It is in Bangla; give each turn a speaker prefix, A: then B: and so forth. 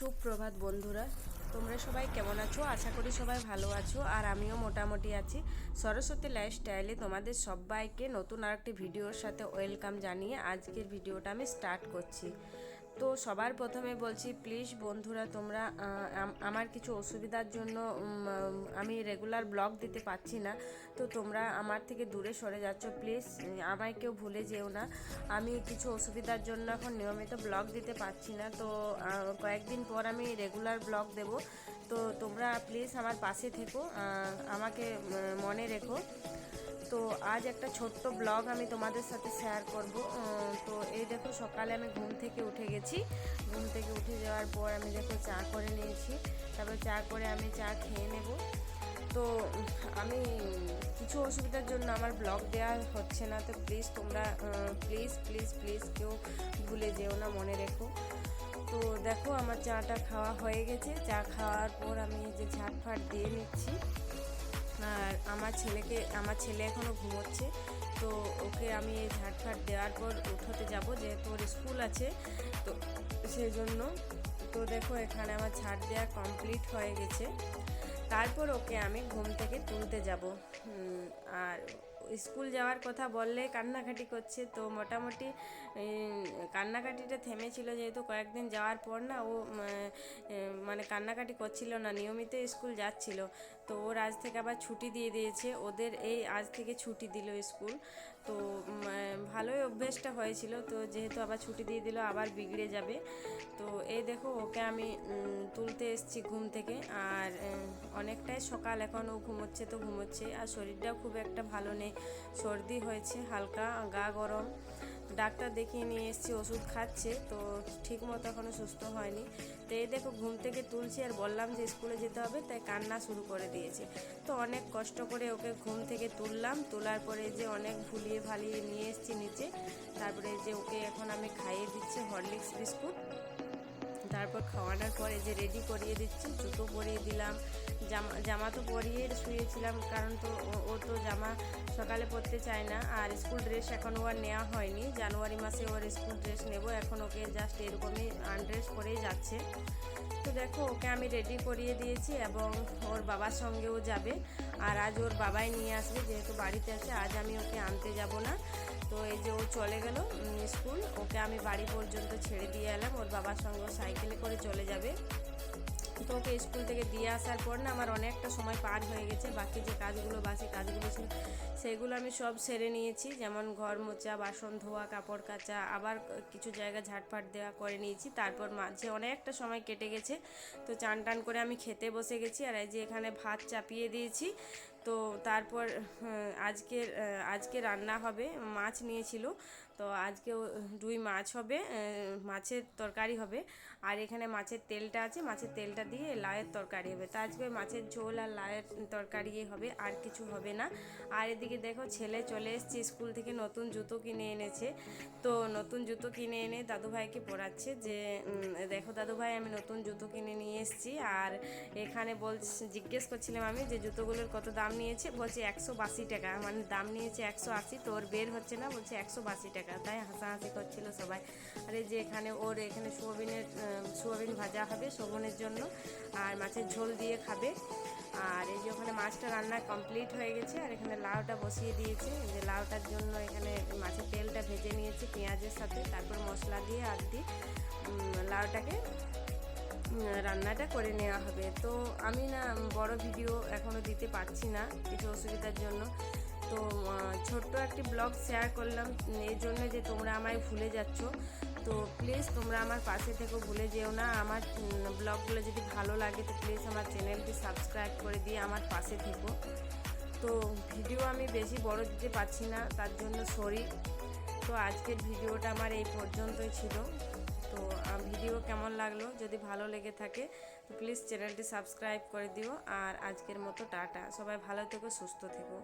A: সুপ্রভাত বন্ধুরা, তোমরা সবাই কেমন আছো? আশা করি সবাই ভালো আছো। আর আমিও মোটামুটি আছি। সরস্বতী লাইফস্টাইলে তোমাদের সবাইকে নতুন আরেকটি ভিডিওর সাথে ওয়েলকাম জানিয়ে আজকের ভিডিওটা আমি স্টার্ট করছি। তো সবার প্রথমে বলছি প্লিজ বন্ধুরা, তোমরা আমার কিছু অসুবিধার জন্য আমি রেগুলার ব্লগ দিতে পারছি না। তো তোমরা আমার থেকে দূরে সরে যাচ্ছ প্লিজ আমায় কেউ ভুলে যেও না। আমি কিছু অসুবিধার জন্য এখন নিয়মিত ব্লগ দিতে পারছি না। তো কয়েকদিন পর আমি রেগুলার ব্লগ দেব। তো তোমরা প্লিজ আমার পাশে থেকো আমাকে মনে রেখো। তো আজ একটা ছোট্ট ব্লগ আমি তোমাদের সাথে শেয়ার করব। তো এই দেখো সকালে আমি ঘুম থেকে উঠে গেছি। ঘুম থেকে উঠে যাওয়ার পর আমি দেখো চা করে নিয়েছি। তারপর চা করে আমি চা খেয়ে নেব। তো আমি কিছু অসুবিধার জন্য আমার ব্লগ দেওয়া হচ্ছে না। তো প্লিজ তোমরা প্লিজ প্লিজ প্লিজ কেউ ভুলে যেও না, মনে রেখো। তো দেখো আমার চাটা খাওয়া হয়ে গেছে। চা খাওয়ার পর আমি যে ঝাটফাট দিয়ে নিচ্ছি। আর আমার ছেলেকে, আমার ছেলে এখনও ঘুমোচ্ছে। তো ওকে আমি এই ঝাটফাট দেওয়ার পর উঠোতে যাব যেহেতু ওর স্কুল আছে। তো সেই জন্য তো দেখো এখানে আমার ঝাট দেওয়া কমপ্লিট হয়ে গেছে। তারপর ওকে আমি ঘুম থেকে তুলতে যাব। আর স্কুল যাওয়ার কথা বললে কান্নাকাটি করছে। তো মোটামুটি কান্নাকাটিটা থেমেছিল যেহেতু কয়েকদিন যাওয়ার পর না ও মানে কান্নাকাটি করছিল না, নিয়মিত স্কুল যাচ্ছিল। তো ওর আজ থেকে আবার ছুটি দিয়ে দিয়েছে, ওদের এই আজ থেকে ছুটি দিল স্কুল। তো ভালোই অভ্যেসটা হয়েছিল, তো যেহেতু আবার ছুটি দিয়ে দিল, আবার বিগড়ে যাবে। তো এই দেখো, ওকে আমি তুলতে এসেছি ঘুম থেকে। আর অনেকটাই সকাল, এখন ও ঘুমোচ্ছে তো ঘুমোচ্ছে। আর শরীরটাও খুব একটা ভালো নেই, সর্দি হয়েছে, হালকা, গা গরম। ডাক্তার দেখিয়ে নিয়ে এসেছি, ওষুধ খাচ্ছে, তো ঠিক মতো এখনও সুস্থ হয়নি। তো এই দেখো ঘুম থেকে তুলছি আর বললাম যে স্কুলে যেতে হবে, তাই কান্না শুরু করে দিয়েছে। তো অনেক কষ্ট করে ওকে ঘুম থেকে তুললাম, তোলার পরে যে অনেক ভুলিয়ে ভালিয়ে নিয়ে এসেছি নিচে, তারপরে যে ওকে এখন আমি খাইয়ে দিচ্ছি হরলিক্স বিস্কুট। তারপর খাওয়ানোর পরে যে রেডি করিয়ে দিচ্ছি, জুতো পরিয়ে দিলাম জামা জামা তো পরিয়ে শুয়েছিলাম, কারণ তো ও- তো জামা সকালে পরতে চায় না। আর স্কুল ড্রেস এখন ও আর নেওয়া হয়নি। জানুয়ারি মাসে ওর স্কুল ড্রেস নেব। এখন ওকে জাস্ট এরকমই আনড্রেস পরেই যাচ্ছে। তো দেখো, ওকে আমি রেডি করিয়ে দিয়েছি এবং ওর বাবার সঙ্গেও যাবে। আর আজ ওর বাবাই নিয়ে আসবে, যেহেতু বাড়িতে আছে, আজ আমি ওকে আনতে যাব না। তো এই যে ও চলে গেল স্কুল ওকে আমি বাড়ি পর্যন্ত ছেড়ে দিয়ে এলাম। ওর বাবার সঙ্গে সাইকেলে করে চলে যাবে। তো ওকে স্কুল থেকে দিয়ে আসার পর না আমার অনেকটা সময় পার হয়ে গেছে। বাকি যে কাজগুলো বাসি কাজগুলো ছিল, সেগুলো আমি সব সেরে নিয়েছি। যেমন ঘর মোচা বাসন ধোয়া, কাপড় কাচা, আবার কিছু জায়গা ঝাটফাট দেওয়া করে নিয়েছি। তারপর মাঝে অনেকটা সময় কেটে গেছে। তো চান টান করে আমি খেতে বসে গেছি আর এই যে এখানে ভাত চাপিয়ে দিয়েছি। তো তারপর আজকের আজকে রান্না হবে, মাছ নিয়েছিল। তো আজকে দুই মাছ হবে মাছের তরকারি হবে। আর এখানে মাছের তেলটা আছে, মাছের তেলটা দিয়ে লায়ের তরকারি হবে। তো আজকে মাছের ঝোল আর লায়ের তরকারি হবে, আর কিছু হবে না। আর এদিকে দেখো ছেলে চলে এসেছে স্কুল থেকে, নতুন জুতো কিনে এনেছে। তো নতুন জুতো কিনে এনে দাদুভাইকে পরাচ্ছে যে দেখো দাদুভাই, আমি নতুন জুতো কিনে নিয়ে এসেছি। আর এখানে বল জিজ্ঞেস করছিলাম আমি যে জুতোগুলোর কত দাম নিয়েছে? বলছে একশো টাকা। মানে দাম নিয়েছে একশো আশি, তো ওর বের হচ্ছে না, বলছে একশো টাকা। তাই হাসাহাসি করছিল সবাই। আর এই যে এখানে ওর এখানে সোয়াবিনের সোয়াবিন ভাজা হবে শোভনের জন্য, আর মাছের ঝোল দিয়ে খাবে। আর এই যে ওখানে মাছটা রান্না কমপ্লিট হয়ে গেছে, আর এখানে লাউটা বসিয়ে দিয়েছে। যে লাউটার জন্য এখানে মাছের তেলটা ভেজে নিয়েছি পেঁয়াজের সাথে, তারপর মশলা দিয়ে আর দিয়ে লাউটাকে রান্নাটা করে নেওয়া হবে। তো আমি না, বড় ভিডিও এখনও দিতে পারছি না, কিছু অসুবিধার জন্য। তো ছোট্ট একটি ব্লগ শেয়ার করলাম এই জন্য যে তোমরা আমায় ভুলে যাচ্ছ। তো প্লিজ তোমরা আমার পাশে থেকে, ভুলে যেও না। আমার ব্লগগুলো যদি ভালো লাগে তো প্লিজ আমার চ্যানেলটি সাবস্ক্রাইব করে দিয়ে আমার পাশে থেকো। তো ভিডিও আমি বেশি বড় দিতে পারছি না, তার জন্য সরি তো আজকের ভিডিওটা আমার এই পর্যন্তই ছিল। তো ভিডিও কেমন লাগল? যদি ভালো লেগে থাকে তো প্লিজ চ্যানেলটি সাবস্ক্রাইব করে দিও। আর আজকের মতো টাটা। সবাই ভালো থেকো, সুস্থ থেকো।